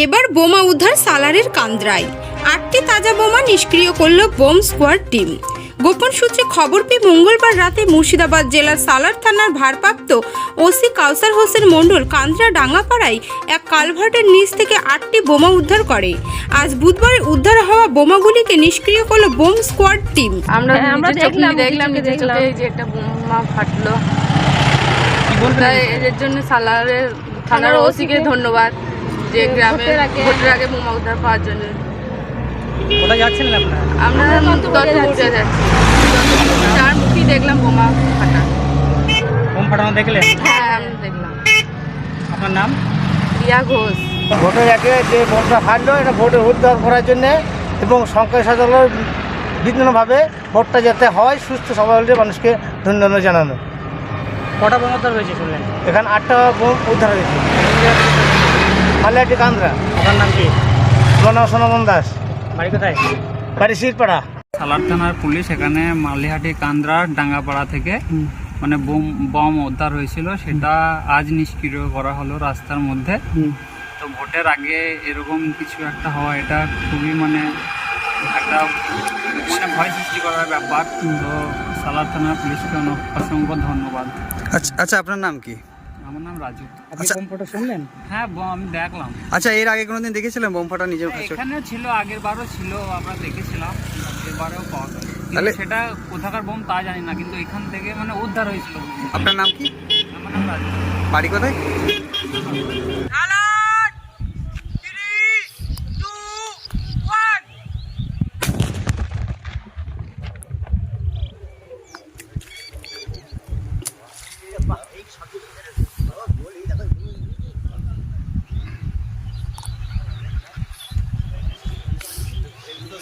এবার বোমা উদ্ধার সালারের কান্দ্রায়। আটটি তাজা বোমা নিষ্ক্রিয় করল বোম স্কোয়াড টিম। গোপন সূত্রে খবর পেয়ে মঙ্গলবার রাতে মুর্শিদাবাদ জেলার সালার থানার ভারপ্রাপ্ত ওসি কাউসার হোসেন মণ্ডল কান্দ্রা ডাঙ্গাপাড়ায় এক কালভার্টের নিচ থেকে আটটি বোমা উদ্ধার করে। আজ বুধবার উদ্ধার হওয়া বোমাগুলিকে নিষ্ক্রিয় করল বোম স্কোয়াড টিম। আমরা হ্যাঁ, আমরা দেখলাম, দেখলাম যে একটা বোমা ফাটলো। এদের জন্য সালারের থানার থানার ওসিকে ধন্যবাদ। যে গ্রামে ভোটের আগে- বোমা উদ্ধার পাওয়ার জন্য। কোথায় যাচ্ছিলেন আপনারা আমরা আমরা তত্ত্বপুরে তত্ত্বপুরে যাচ্ছি। চার মুখী দেখলাম বোমা ফাটা। বোম ফাটানো দেখলেন হ্যাঁ আমরা দেখলাম। আপনার নাম? রিয়া ঘোষ। ভোটের আগে যে ভোটটা ফাটলো এটা ভোটে উদ্ধার করার জন্য এবং সংখ্যায় সাজালো বিভিন্নভাবে ভোটটা যাতে হয় সুস্থ সবলে মানুষকে ধন্যবাদ জানানো। কটা বোম উদ্ধার হয়েছে শুনলেন? এখানে আটটা বোম উদ্ধার হয়েছে। মালিয়াটি কান্দ্রা আপনার নাম কি? আমার নাম সোনমন দাস। বাড়ি কোথায়? বাড়ি শিরপাড়া। সালার থানার পুলিশ এখানে মালিহাটি কান্দ্রা ডাঙ্গাপাড়া থেকে মানে বোম বম উদ্ধার হয়েছিল। সেটা আজ নিষ্ক্রিয় করা হলো রাস্তার মধ্যে। তো ভোটের আগে এরকম কিছু একটা হওয়া এটা খুবই মানে একটা মানে ভয় সৃষ্টি করার ব্যাপার। তো সালার থানার পুলিশকে অনেক- অসংখ্য ধন্যবাদ। আচ্ছা আচ্ছা আপনার নাম কি? আমার নাম রাজু। আপনি আচ্ছা। বোম ফাটা শুনলেন? হ্যাঁ ব- আমি দেখলাম। আচ্ছা এর আগে কোনোদিন দেখেছিলেন বোম ফাটা নিজের এখানেও ছিল আগের বারও ছিল আমরা দেখেছিলাম এবারেও পাওয়া গেল কিন্তু তাহলে- সেটা কোথাকার বোম তা জানি না কিন্তু এখান থেকে মানে উদ্ধার হয়েছিল। আপনার নাম কি? আমার নাম রাজু। বাড়ি কোথায়? হ্যালো?